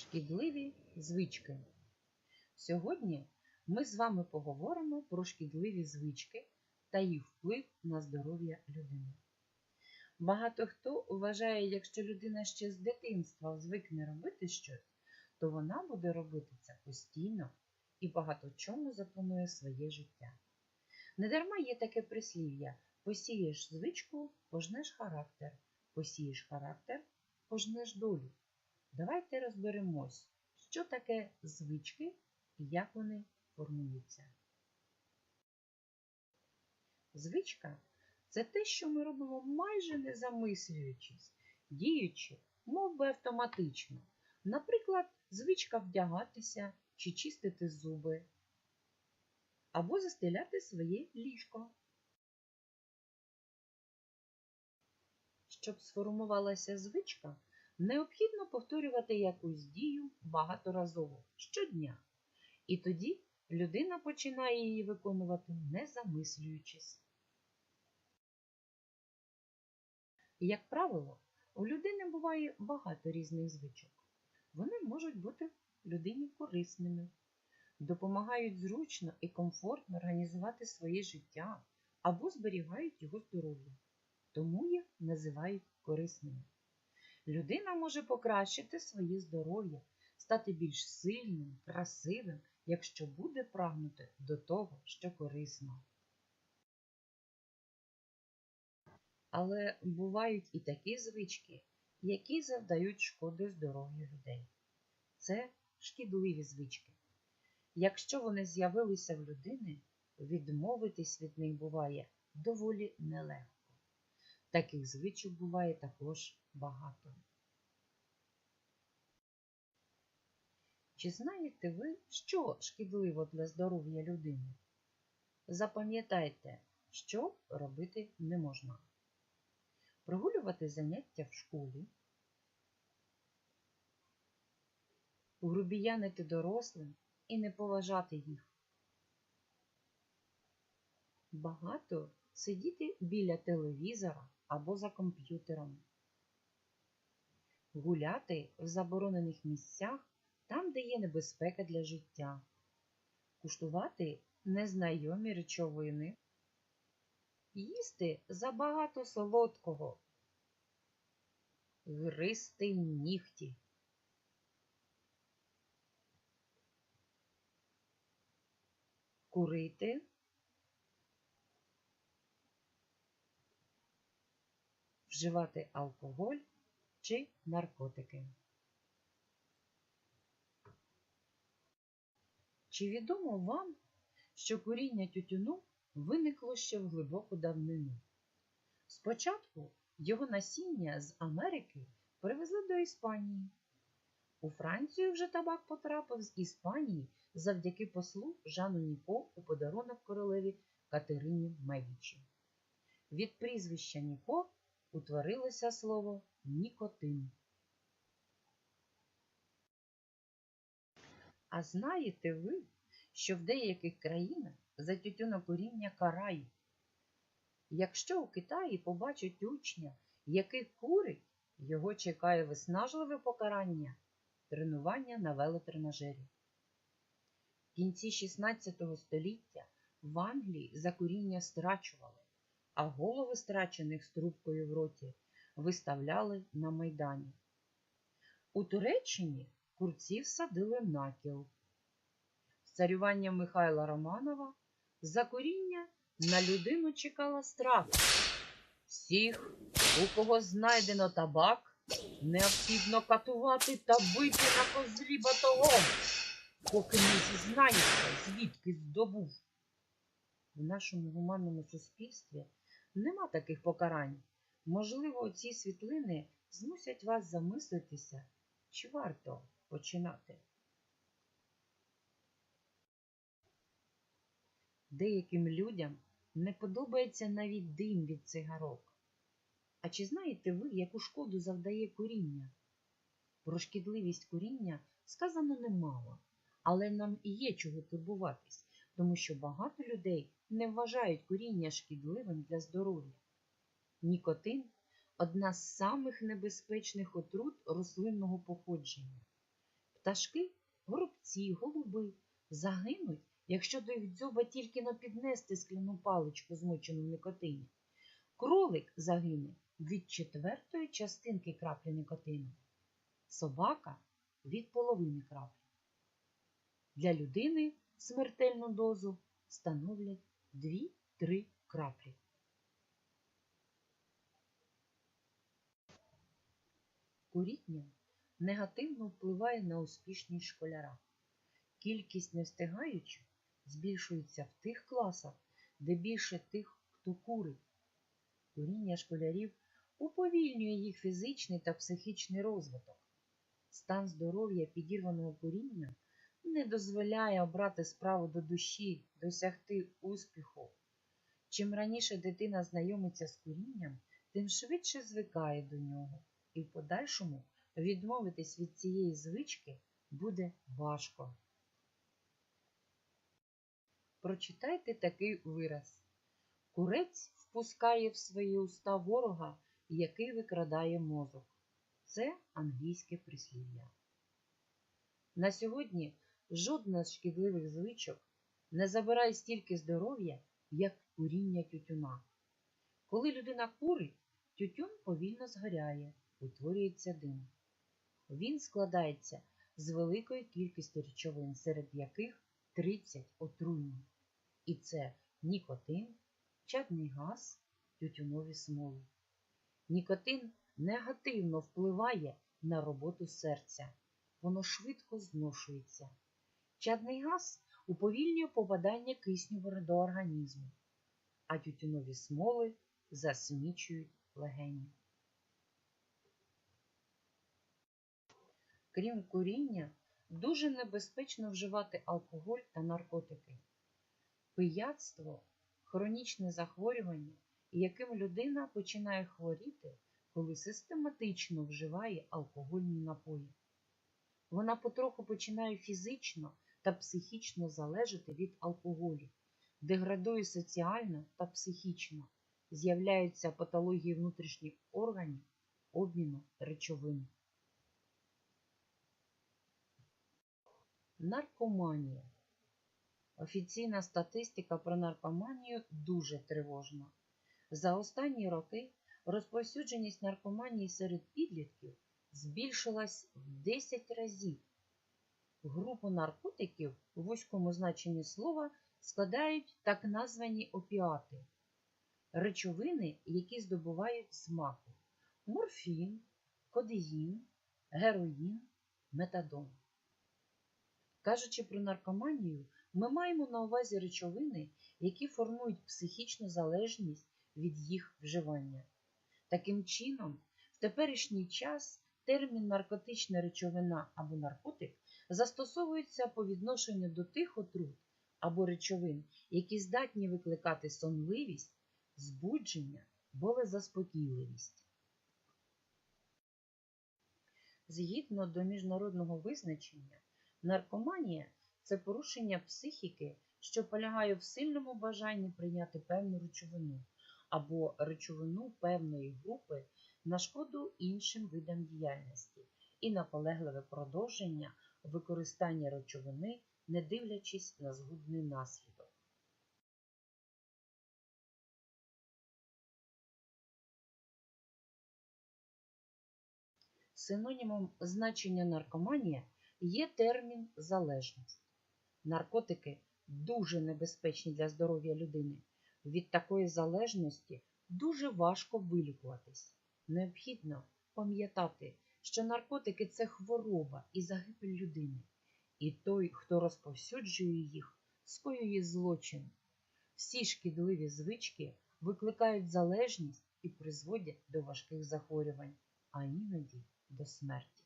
Шкідливі звички. Сьогодні ми з вами поговоримо про шкідливі звички та їх вплив на здоров'я людини. Багато хто вважає, якщо людина ще з дитинства звикне робити щось, то вона буде робити це постійно і багато чому запланує своє життя. Недарма є таке прислів'я: посієш звичку, пожнеш характер, посієш характер, пожнеш долю. Давайте розберемось, що таке звички і як вони формуються. Звичка це те, що ми робимо майже не замислюючись, діючи, мов би автоматично. Наприклад, звичка вдягатися чи чистити зуби, або застеляти своє ліжко. Щоб сформувалася звичка, необхідно повторювати якусь дію багаторазово щодня. І тоді людина починає її виконувати, не замислюючись. Як правило, у людини буває багато різних звичок. Вони можуть бути людині корисними, допомагають зручно і комфортно організувати своє життя або зберігають його здоров'я, тому їх називають корисними. Людина може покращити своє здоров'я, стати більш сильним, красивим, якщо буде прагнути до того, що корисно. Але бувають і такі звички, які завдають шкоди здоров'ю людей. Це шкідливі звички. Якщо вони з'явилися в людини, відмовитись від них буває доволі нелегко. Таких звичок буває також багато. Чи знаєте ви, що шкідливо для здоров'я людини? Запам'ятайте, що робити не можна. Прогулювати заняття в школі, грубіянити дорослим і не поважати їх. Багато сидіти біля телевізора або за комп'ютером, гуляти в заборонених місцях там, де є небезпека для життя, куштувати незнайомі речовини, їсти забагато солодкого, гристи нігті. Курити, вживати алкоголь чи наркотики. Чи відомо вам, що куріння тютюну виникло ще в глибоку давнину? Спочатку його насіння з Америки привезли до Іспанії. У Францію вже табак потрапив з Іспанії завдяки послу Жану Ніко у подарунок королеві Катерині Медічі. Від прізвища Ніко утворилося слово нікотин. А знаєте ви, що в деяких країнах за тютюнокуріння карають? Якщо у Китаї побачать учня, який курить, його чекає виснажливе покарання тренування на велотренажері. В кінці 16 століття в Англії за куріння страчували, а голови страчених з трубкою в роті виставляли на майдані. У Туреччині курців садили на кіл. З царювання Михайла Романова за куріння на людину чекала страта. Всіх, у кого знайдено табак, необхідно катувати та бити на козлі батогом, поки не зізнається, звідки здобув. В нашому гуманному суспільстві нема таких покарань. Можливо, ці світлини змусять вас замислитися, чи варто починати. Деяким людям не подобається навіть дим від цигарок. А чи знаєте ви, яку шкоду завдає куріння? Про шкідливість куріння сказано немало, але нам і є чого турбуватись, тому що багато людей не вважають куріння шкідливим для здоров'я. Нікотин одна з самих небезпечних отрут рослинного походження. Пташки, горобці, голуби загинуть, якщо до їх дзьоба тільки но піднести скляну паличку, змочену в никотині. Кролик загине від четвертої частинки краплі никотину. Собака від половини краплі. Для людини смертельну дозу становлять 2-3 краплі. Куріння негативно впливає на успішність школяра. Кількість невстигаючих збільшується в тих класах, де більше тих, хто курить. Куріння школярів уповільнює їх фізичний та психічний розвиток. Стан здоров'я підірваного куріння не дозволяє обрати справу до душі, досягти успіху. Чим раніше дитина знайомиться з курінням, тим швидше звикає до нього, і в подальшому відмовитись від цієї звички буде важко. Прочитайте такий вираз. Курець впускає в свої уста ворога, який викрадає мозок. Це англійське прислів'я. На сьогодні жодна з шкідливих звичок не забирає стільки здоров'я, як куріння тютюна. Коли людина курить, тютюн повільно згоряє, утворюється дим. Він складається з великої кількості речовин, серед яких 30 отруйні. І це нікотин, чадний газ, тютюнові смоли. Нікотин негативно впливає на роботу серця. Воно швидко зношується. Чадний газ уповільнює попадання кисню до організму, а тютюнові смоли засмічують легені. Крім куріння, дуже небезпечно вживати алкоголь та наркотики. Пияцтво хронічне захворювання, яким людина починає хворіти, коли систематично вживає алкогольні напої. Вона потроху починає фізично та психічно залежати від алкоголю, деградує соціально та психічно, з'являються патології внутрішніх органів обміну речовин. Наркоманія. Офіційна статистика про наркоманію дуже тривожна. За останні роки розповсюдженість наркоманії серед підлітків збільшилась в 10 разів. Групу наркотиків у вузькому значенні слова складають так названі опіати, речовини, які здобувають смаку морфін, кодеїн, героїн, метадон. Кажучи про наркоманію, ми маємо на увазі речовини, які формують психічну залежність від їх вживання. Таким чином, в теперішній час термін наркотична речовина або наркотик застосовується по відношенню до тих отрут або речовин, які здатні викликати сонливість, збудження, болезаспокійливість. Згідно до міжнародного визначення, наркоманія це порушення психіки, що полягає в сильному бажанні прийняти певну речовину або речовину певної групи на шкоду іншим видам діяльності і наполегливе продовження використання речовини, не дивлячись на згубний наслідок. Синонімом значення наркоманія є термін залежність. Наркотики дуже небезпечні для здоров'я людини. Від такої залежності дуже важко вилікуватись. Необхідно пам'ятати, що наркотики це хвороба і загибель людини, і той, хто розповсюджує їх, скоює злочин. Всі шкідливі звички викликають залежність і призводять до важких захворювань, а іноді до смерті.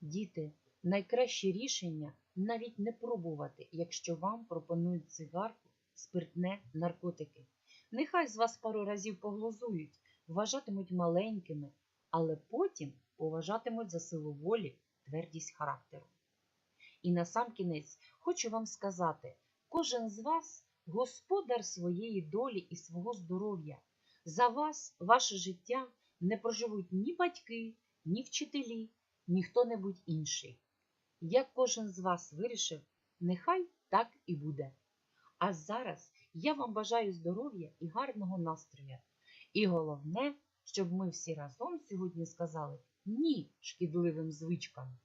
Діти, найкраще рішення навіть не пробувати, якщо вам пропонують цигарку, спиртне, наркотики. Нехай з вас пару разів поглузують, вважатимуть маленькими, але потім поважатимуть за силу волі, твердість характеру. І насамкінець хочу вам сказати: кожен з вас господар своєї долі і свого здоров'я. За вас, ваше життя не проживуть ні батьки, ні вчителі, ні хто-небудь інший. Як кожен з вас вирішив, нехай так і буде. А зараз я вам бажаю здоров'я і гарного настрою. І головне, щоб ми всі разом сьогодні сказали ні шкідливим звичкам.